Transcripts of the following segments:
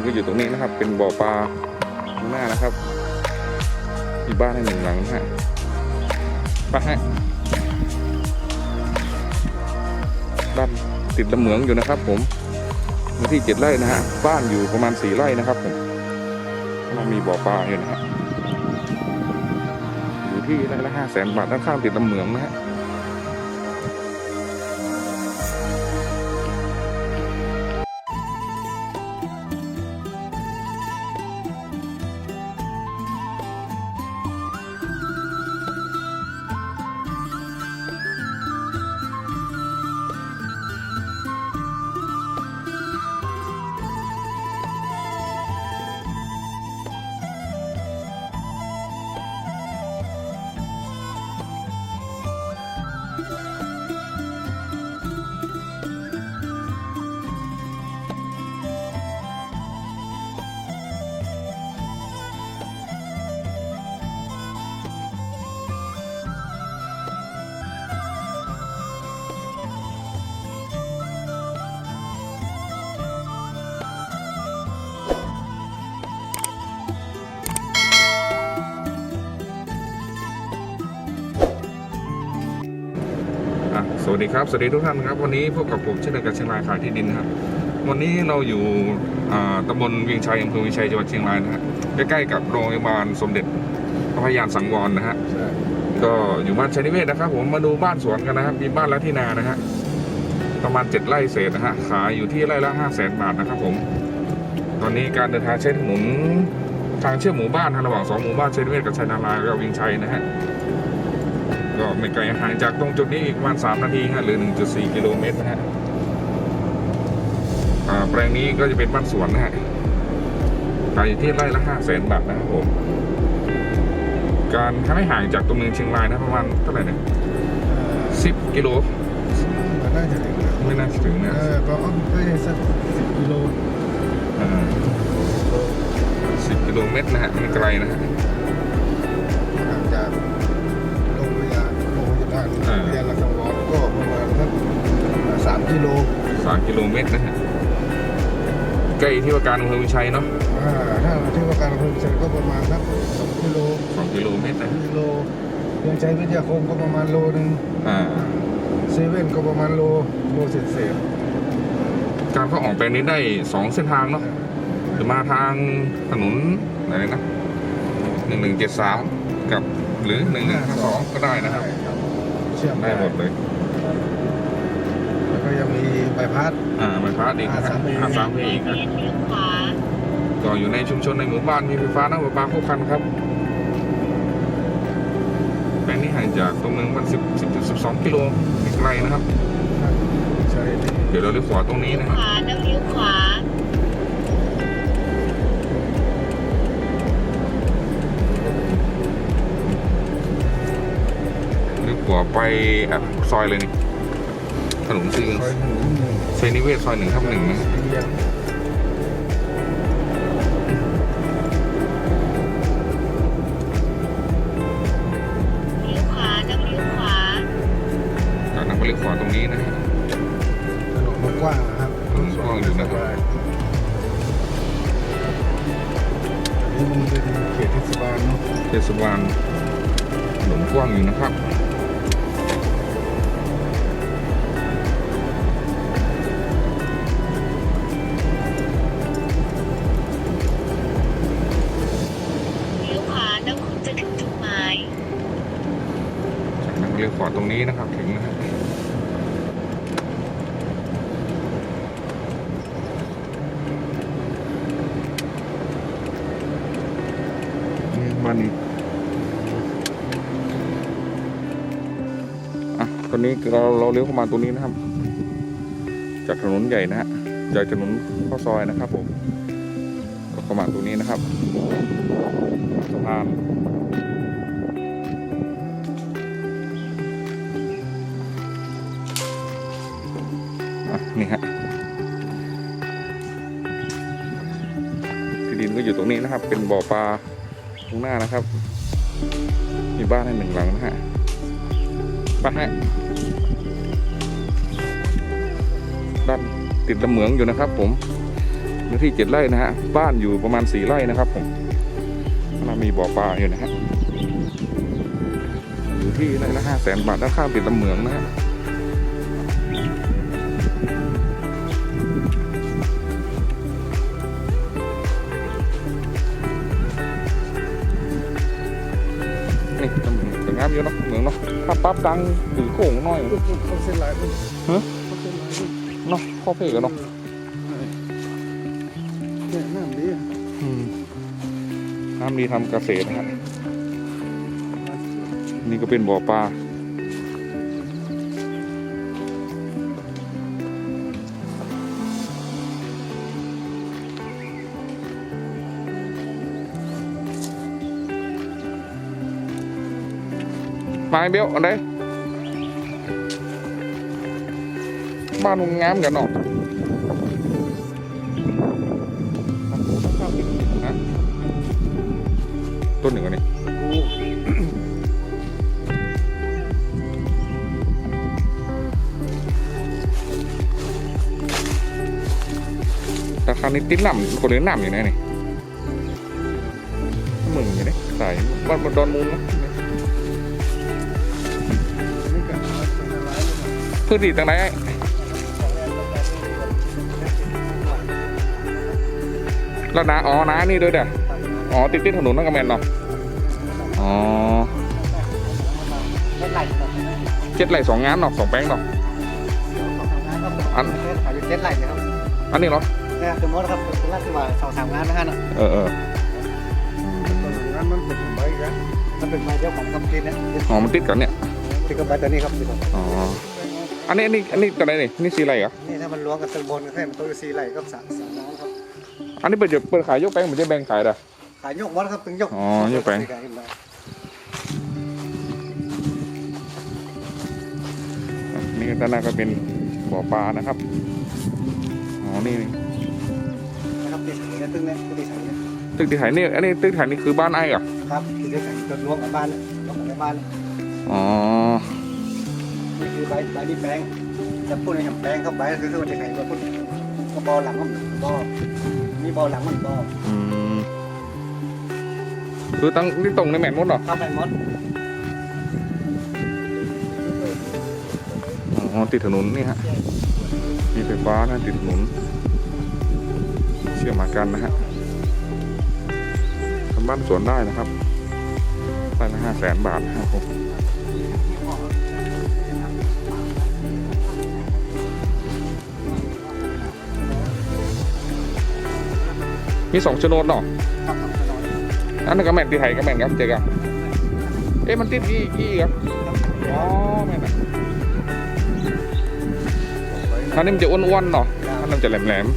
นก็อยู่ตรงนี้นะครับ เป็นบ่อปลาข้างหน้านะครับมีบ้านให้หนึ่งหลังนะฮะไปฮะบ้านติดลำเหมืองอยู่นะครับ ผมพื้นที่เจ็ดไร่นะฮะบ้านอยู่ประมาณสี่ไร่นะครับผมมันมีบ่อปลาอยู่นะฮะอยู่ที่ไร่ละห้าแสนบาทด้านข้างติดลำเหมืองนะฮะ ดีครับ สวัสดีทุกท่านครับ วันนี้พบกับผมเช่นเดียวกับเชียงรายขายที่ดินครับ วันนี้เราอยู่ตำบลเวียงชัยอำเภอเวียงชัยจังหวัดเชียงรายนะฮะใกล้ๆกับโรงพยาบาลสมเด็จพระพยานสังวรนะฮะก็อยู่บ้านชัยนิเวศนะครับ ผมมาดูบ้านสวนกันนะครับ มีบ้านและที่นานะฮะประมาณเจ็ดไร่เศษนะฮะขายอยู่ที่ไร่ละห้าแสนบาทนะครับผม ตอนนี้การเดินทางใช้ถนนทางเชื่อมหมู่บ้านนะระหว่างสองหมู่บ้านชัยนิเวศกับชัยนารายณ์แล้วก็เวียงชัยนะฮะ ก็ไม่ไกลห่างจากตรงจุดนี้อีกประมาณ 3 นาทีฮะหรือ 1.4 กิโลเมตรนะฮะอ่าแปลงนี้ก็จะเป็นบ้านสวนนะฮะขายอยู่ที่ไร่ละ5แสนบาทนะครับผม การถ้าไม่ห่างจากตัวเมืองเชียงรายนะประมาณเท่าไหร่เนี่ย10กิโลมันน่าจะถึงนะไม่น่าจะถึงนะเออก็อ้อมไปสักสิบกิโลอ่า10กิโลเมตรนะฮะไม่ไกลนะฮะ กิโล3กิโลเมตรนะฮะใกล้ที่ว่าการอำเภอวิชัยเนาะอ่าถ้าที่ว่าการอำเภอเชียงก็ประมาณสักสองกิโล2กิโลเมตรนะฮะกิโลยังใช้วิทยาคมก็ประมาณโลหนึ่งอ่าเซเว่นก็ประมาณโลโลเศษเศษการเข้าออกแปลงนี้ได้สองเส้นทางเนาะหรือมาทางถนนอะไรนะหนึ่งหนึ่งเจ็ดสามกับหรือหนึ่งหนึ่งสองก็ได้นะครับเชื่อมได้หมดเลย แล้วก็ยังมีใบพัด อ่าไฟฟ้าดีนะฮะ R3A อาสามเพอีกนะก็อยู่ในชุมชนในหมู่บ้านมีไฟฟ้าน้ำประปาครบครันครับแปลงนี้ห่างจากตัวเมืองมันสิบสิบจุดสิบสองกิโลไม่ไกลนะครับ ใช่เดี๋ยวเราเลี้ยวขวาตรงนี้นะขฮะวาแล้วเลี้ยวขวา เลี้ยวขวาไปอะซอยเลยนี่ ถนนซีซอยหนึ่งหนึ่งเซนิเวศซอยหนึ่งทับหนึ่งนะเรียงเลี้ยวขวาแล้วเลี้ยวขวาจากนั้นก็เลี้ยวขวาตรงนี้นะฮะถนนมันกว้างนะครับถนนกว้างอยู่นะครับนี่มันเป็นเขตเทศบาลเนาะเทศบาลถนนกว้างอยู่นะครับ นี่บ้านี่อะตอนนี้เราเราเลี้ยวเข้ามาตรงนี้นะครับ จากถนนใหญ่นะฮะจากถนนข้าซอยนะครับผมก็เข้ามาตรงนี้นะครับสะพานอะนี่ฮะที่ดินก็อยู่ตรงนี้นะครับ เป็นบ่อปลา ตรงหน้านะครับ มีบ้านให้หนึ่งหลังนะฮะบ้านให้บ้านติดลำเหมืองอยู่นะครับ ผมเนื้อที่เจ็ดไร่นะฮะบ้านอยู่ประมาณสี่ไร่นะครับ ผมแล้วมีบ่อปลาอยู่นะฮะอยู่ที่ไร่ละห้าแสนบาทด้านข้างเป็นตำเหมืองนะฮะ งแต่งามอยู่เนาะเหมืองเนาะถ้าปั๊บดังถือโค้งน้อยเขาเส้นลายลูกฮะเขาเส้นลายลูกเนาะข้อเพกกันเนาะเนี่ยน้ำดีอืมน้ำดีทำเกษตรนะครับนี่ก็เป็นบ่อปลา มาไอ้เบี้ยวอันใดบ้านมึงงามกันเนาะฮะต้นหนึ่ง พื้นที่ตรงไหนไอ้แล้วนาอ๋อนานี่ด้วยเด้ออ๋อติดติดถนนนั่นก็แม่นเนาะอ๋อไม่ไหลครับเจ็ดไหลสองงานเนาะสองแป้งเนาะอันขายอยู่เจ็ดไหลครับอันนี้เนาะเนี่ยสมมติครับเป็นราชวัฒน์สองสามงานนะฮะเนาะเออเอองานมันเป็นใบกันมันเป็นใบเดียวของคำกินเนี่ยอ๋อมันติดกันเนี่ยที่กับใบตัวนี้ครับที่ผมอ๋อ อันนี้อันนี้อันนี้ตัวไหนนี่นี่สีอะไรเหรอนี่ถ้ามันล้วงกับตึงบนก็แค่มันตัวสีไหลก็สามสามล้านครับ อันนี้เปิดเปิดขายยกแป้งเหมือนจะแบ่งขายเด้อขายยกวัดครับถึงยกอ๋อยกแปลงนี่ด้านหน้าก็เป็นบ่อปลานะครับอ๋อนี่นะครับติดเนี่ยตึงเนี่ยติดใส่เนี่ยตึกที่ถ่ายนี่อันนี้ตึกถ่ายนี่คือบ้านไอ้เหรอครับติดใส่จนล้วงกับบ้านล้วงกับบ้านอ๋อ นี่คือใบใบนี่แปลงจะพูดในคำแปลงเข้าไปก็คือว่าจะไหนก็พูดก็บอหลังมันบอมีบอหลังมันบออืมคือตั้งนี่ตรงในแมนมดเหรอเข้าไปหมดอ๋อติดถนนนี่ฮะมีไฟฟ้านะติดถนนเชื่อมมากันนะฮะทำบ้านสวนได้นะครับได้ละห้าแสนบาทนะครับผม มีสองโนดเนาะอันนั้นก็แม่นที่ไทยก็แม่นครับเจ๊กันเอ๊ะมันติดกี่กี่ครับอ๋อแม่นอะอันนี้มันจะอ้วนๆเนาะอันนั้นจะแหลมๆ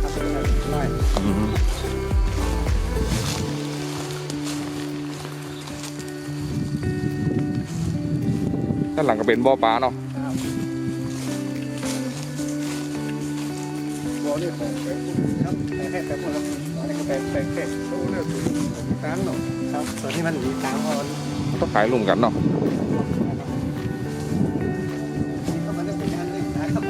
ด้านหลังก็เป็นบ่อปลาเนาะ แปลงแค่ตู้เลือกตังเนาะครับส่วนที่มันมีตังออนต้องขายรวมกันเนาะก็มันจะเป็นงานเลยนะครับ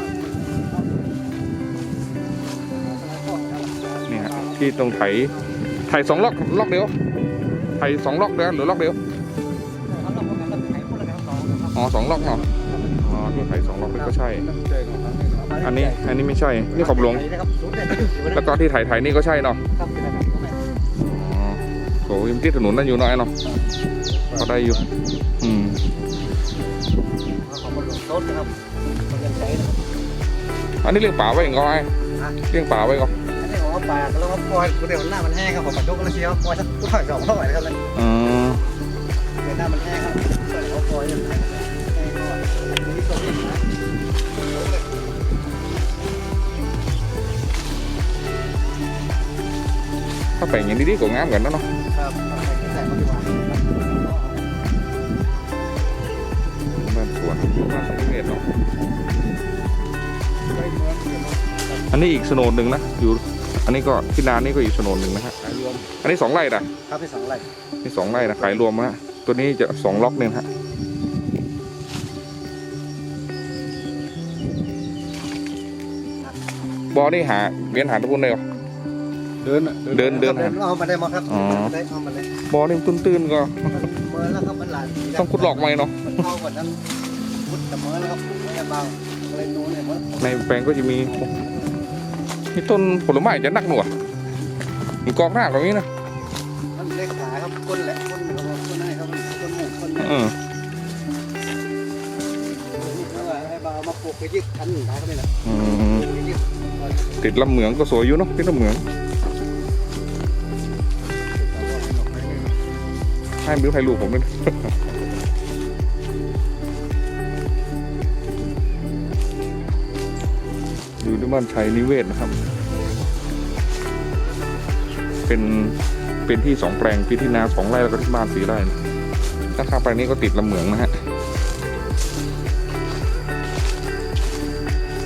นี่ฮะที่ตรงไถไถสองล็อกล็อกเดียวไถสองล็อกเดียวหรือล็อกเดียวอ๋อสองล็อกเนาะอ๋อที่ไถสองล็อกนี่ก็ใช่ อันนี้อันนี้ไม่ใช่ นี่ขอบหลวง แล้วก็ที่ไถไถนี่ก็ใช่เนาะ อโหยังที่ถนนนั่นอยู่หน่อยเนาะก็ได้อยู่อืมของมันหลวงต้นนะครับมันยังใช้นะครับอันนี้เลี้ยงป่าไว้ก่อนไอ้เลี้ยงป่าไว้ก่อนอันนี้ของว่าปลาแล้วก็ปล่อยเดี๋ยวหน้ามันแห้งครับผมปัดทุกแล้วเชียวปล่อยสักปล่อยสองเท่าไหร่ครับเลยอืมเดี๋ยวหน้ามันแห้งครับปล่อยเขาปล่อยอย่างไรแห้งก่อนนี่ตัวนี้นะถ้าแปลงอย่างนี้ดีกว่างามกันนะเนาะ ครับเอาไปที่ไหนมาดีกว่าบ้านสวนบ้านสวนเมตรเนาะไปเมืองเดี๋ยวเนาะอันนี้อีกโฉนดหนึ่งนะอยู่ อันนี้ก็ที่นานี่ก็อีกโฉนดหนึ่งนะฮะขายรวมอันนี้สองไร่นะครับที่สองไร่นี่สองไร่นะขายรวมนะฮะตัวนี้จะสองล็อกเนี่ยนะฮะบอนี่หาเวียนหาตะพุนเลยเหรอ เดินอะเดินเดิน เอามาได้มาครับอ๋อ ได้เอามาเลยบ่อนี่มันตื้นๆก็ เมื่อแล้วครับมันหลานต้องขุดหลอกไหมเนาะ มันเข้ากว่านั้นขุดแต่เมื่อแล้วครับไม่ได้เบาเลยนู้นเนี่ยมันในแปลงก็จะมีมีต้นผลไม้จะนักหน่วมีกองหน้าแบบนี้นะมันเล็กขาครับก้นแหละก้นของก้นไหนครับก้นหมูก้นเนี่ยเออเอาไอ้เบามาปลูกไปยึดคันได้ก็ไม่ละอืมปลูกไปยึดติดลำเหมืองก็สวยอยู่เนาะติดลำเหมือง ให้บิวให้ลูกผมด้วยอยู่ที่บ้านชัยนิเวศนะครับ เป็น เป็นที่สองแปลงที่ที่นาสองไร่แล้วก็ที่บ้านสี่ไร่ถ้าข้างไปนี้ก็ติดลำเหมืองนะฮะ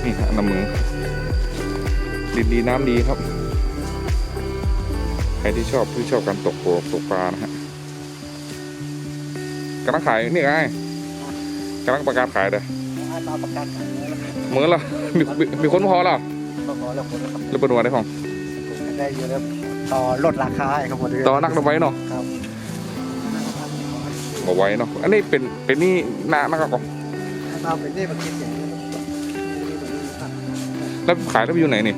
นี่ฮะลำเหมืองดินดีน้ำดีครับ ใครที่ชอบที่ชอบการตกโปกตกปลานะฮะ กำลังขายนี่ไงกำลังประกาศขายเลยไอ้เบาประกันขายเลยเหมือนละมีมีมีคนพอแล้วก็ขอแล้วคนนะครับหรือเป็นวันได้ของได้เยอะแล้วต่อลดราคาให้ครับหมดเลยต่อนักเอาไว้เนาะครับเอาไว้เนาะอันนี้เป็นเป็นนี่หนานักก่อนไอ้เบาเป็นนี่มันคิดอย่างนี้ครับแล้วขายแล้วไปอยู่ไหนนี่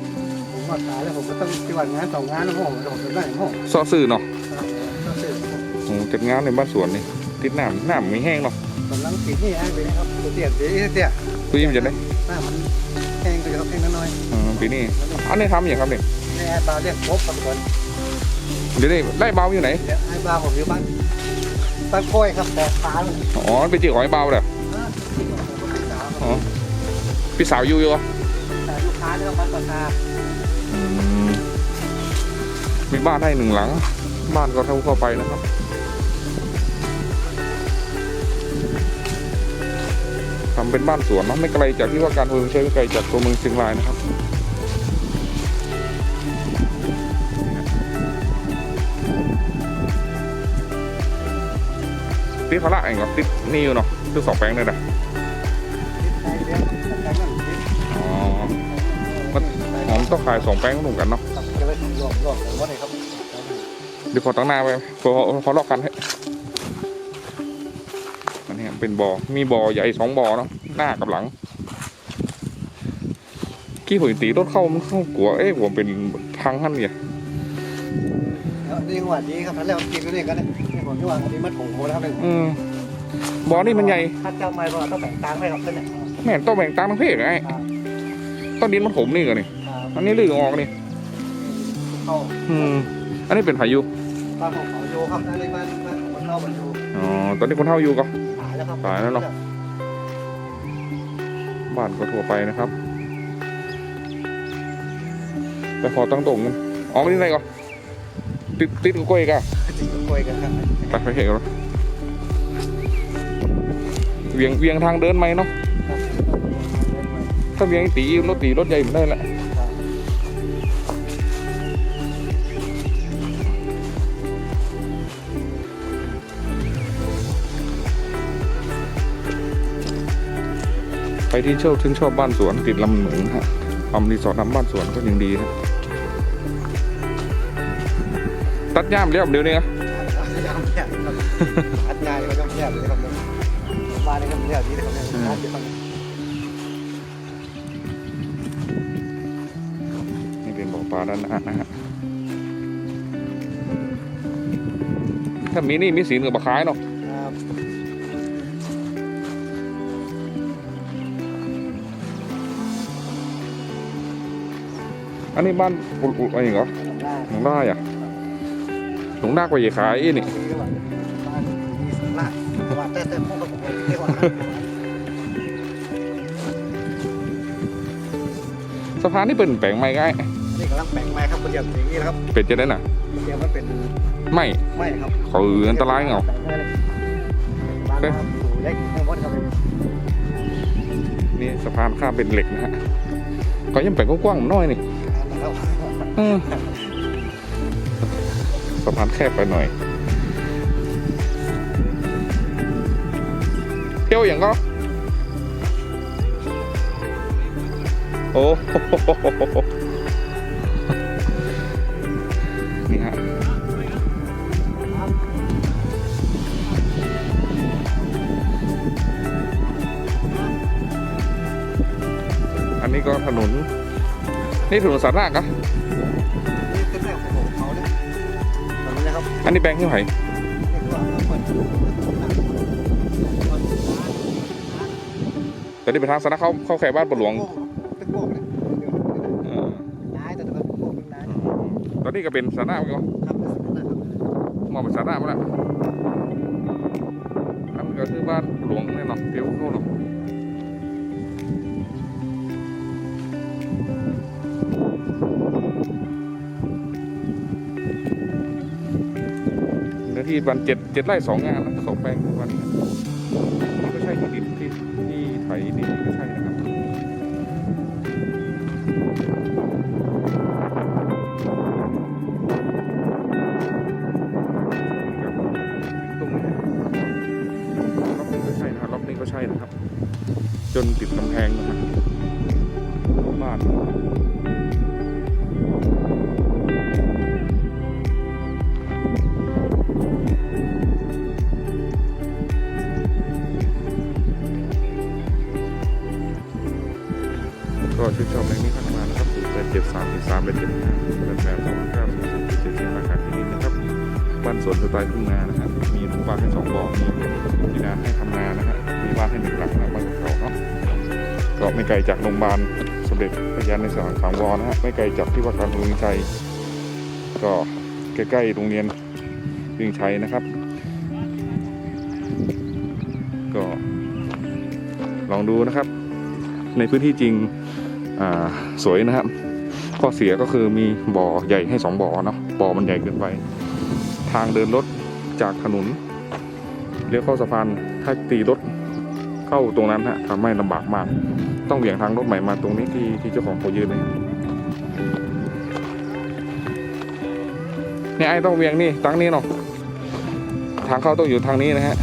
ผมว่าขายแล้วผมก็ต้องที่ว่างานสองงานนะผมผมจะได้ผมซอซื้อเนาะก็ซื้อโอ้จัดงานในบ้านสวนนี่ ติดน้ำน้ำไม่แห้งเนาะกำลังปิดนี่ไอ้ไปนะครับตัวเตี้ยเตี้ยเตี้ยคุยมันจะได้หน้ามันแห้งก็จะแห้งน้อยอ่าปีนี้อันนี้ทำอย่างครับเนี่ยๆนี่ไอ้เบาเรียกครบครับทุกคนเดี๋ยวนี้ไล่เบาอยู่ไหนเดี๋ยวไอ้เบาผมอยู่บ้านบ้านกล้วยครับแต่ฟ้าเลยอ๋อไปจีของไอ้เบาเลยอ๋อพี่สาวอยู่อยู่เหรอแต่ลูกค้าเนี่ยบ้านราคาอืมมีบ้านให้หนึ่งหลัง บ้านก็เท่าเข้าไปนะครับ เป็นบ้านสวนเนาะไม่ไกลจากที่ว่าการอำเภอเชียงไม่ไกลจากตัวเมืองเชียงรายนะครับติดพละเองเหรอติดนี่อยู่เนาะติดสองแปลงเลยนะมันหอมต้องขายสองแป้งก็เหมือนกันเนาะเดี๋ยวขอตั้งหน้าไปพอพอลอกกันให้ เป็นบอ่อมีบ่อใหญ่สองบ่อเนาะหน้ากับหลังกี้ผมตีรถเข้ามันเข้ากลัวเอ๊ะผมเป็นทางท่านเนี่ยนี่หัวดีครับท่านแล้วกินก็นี่กันนะนี่ผมที่ว่าอันนี้มันถุงโมแล้วครับอืมบ่อนี่มันใหญ่ถ้าเจ้าไม่ก็ต้องแบ่งตังค์ให้ครับเพื่อนเนี่ยแม่นต้องแบ่งตังค์ทั้งเพศไงต้นดินมันถมนี่กันนี่อันนี้ลือออกนี่เข้าอืมอันนี้เป็นพายุบ้านของเขาโยครับอันนี้บ้านบ้านของมันเข้ามันอยู่อ๋อตอนนี้คนเท่าอยู่ก็ ขายแล้วครับขายแล้วเนอะบ้านก็ทั่วไปนะครับ แต่พอตั้งตรงกันออกนี่ไหนก่อนติดติดกับกล้วยกะจริงก็คุยกันครับไปไปเห็นแล้วเวียงเวียงทางเดินไหมเนาะถ้าเวียงตีรถตีรถใหญ่มันได้แหละ ใครที่เชอบชื่นชอบบ้านสวนติดลำเหมืองฮะทำรีสอร์ททำบ้านสวนก็ยังดีนะตัดย่ามเรียบเดี๋ยวนี้ย่ำแย่ครับอัดงานก็ย่ำแย่เลยครับบ้านนี้ก็ย่ำดีเลยครับเนี่ยร้าเดียวกันนี่เป็นบ่อปลาด้านหน้านะฮะถ้ามีนี่มีสินกับบะขายเนาะ อันนี้บ้านอุอุอะไรอย่างเหรอขนมได้หลงได้อะหลงได้กว่าอย่าขายอีนี่ดีก็ว่าบ้านมีสลากว่าแต่แต่พวกผมเรียกว่าสะพานนี่เป็นแปลงไม้ง่ายนี่กำลังแปลงไม้ครับคนเดียวอย่างนี้นะครับ เป็ดจะได้น่ะคนเดียวมันเป็นไม่ไม้ครับเขาอืออันตรายเหงาบ้านนะครับอยู่เล็กข้างบนครับนี่สะพานข้ามเป็นเหล็กนะฮะก็ยังแปลงกว้างๆน้อยนี่นะครับเอืสะพานแคบไปหน่อยเที่ยวอย่างก็โอ้นี่ฮะอันนี้ก็ถนน นี่ถนนสาธารณะกะนี่เป็นแรกของเขาเนี่ยตอนนี้นะครับอันนี้แบงค์ที่ไหนนี่คือว่าเปิดแต่นี่เป็นทางสาธารณะเข้าเข้าแขกบ้านปะหลวงเป็นโป่งเนี่ยเออย้ายแต่ตัวโป่งเป็นย้ายตอนนี้ก็เป็นสาธารณะไปก่อนครับนะครับมองเป็นสาธารณะไปแล้วอันก็คือบ้านหลวงแน่นอนเดี๋ยวเข้าหรอกเนื้อที่ บันเจ็ดเจ็ดไร่สองงานสองแปลงวันนี้นี่ก็ใช่ที่ดินที่ที่ไถดินนี่ก็ใช่นะครับตรงนี้ล็อกนี้ก็ใช่นะครับล็อกนี้ก็ใช่นะครับ จนติดกำแพงนะครับบ้าน ชื่นชอบในนี้ข้างมานะครับแปดเจ็ดสามสามแปดเจ็ดห้าแปดแปดสองเก้าศูนย์เจ็ดสิบราคาที่ดินนะครับบ้านสวนสไตล์ทุ่งนานะครับมีหมู่บ้านให้สองบ่อมีที่นาให้ทำนานะฮะมีบ้านให้หนึ่งหลังนะบ้านเราเนาะก็ไม่ไกลจากโรงพยาบาลสมเด็จพระยาในสถานสังวรนะฮะไม่ไกลจากที่ว่าการวิงชัยก็ใกล้ๆโรงเรียนวิงชัยนะครับ ก็ลองดูนะครับ ในพื้นที่จริง สวยนะครับ ข้อเสียก็คือมีบ่อใหญ่ให้สองบ่อเนาะบ่อมันใหญ่เกินไป ทางเดินรถจากถนนเลี้ยวเข้าสะพานถ้าตีรถเข้าตรงนั้นฮะทำให้ลำบากมาก ต้องเหวี่ยงทางรถใหม่มาตรงนี้ที่ที่เจ้าของเขายืนเลยเนี่ยไอ้ต้องเหวี่ยงนี่ตั้งนี้เนาะทางเข้าต้องอยู่ทางนี้นะฮะ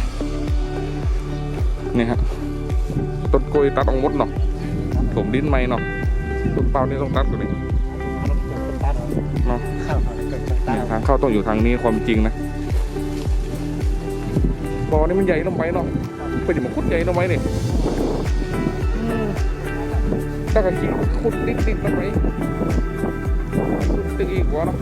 นี่ฮะต้นกล้วยตัดออกหมดเนาะถมดินใหม่เนาะ ต้นเป้านี่ต้องตัดตัวนี้เนาะเนี่ยทางเข้าต้องอยู่ทางนี้ความจริงนะบ่อนี่มันใหญ่ลงไปเนาะไปจะมาขุดใหญ่ลงไปนี่ยถ้ากระชิงขุดติดติดๆลงไปติดตึกอีกกว่าเนาะ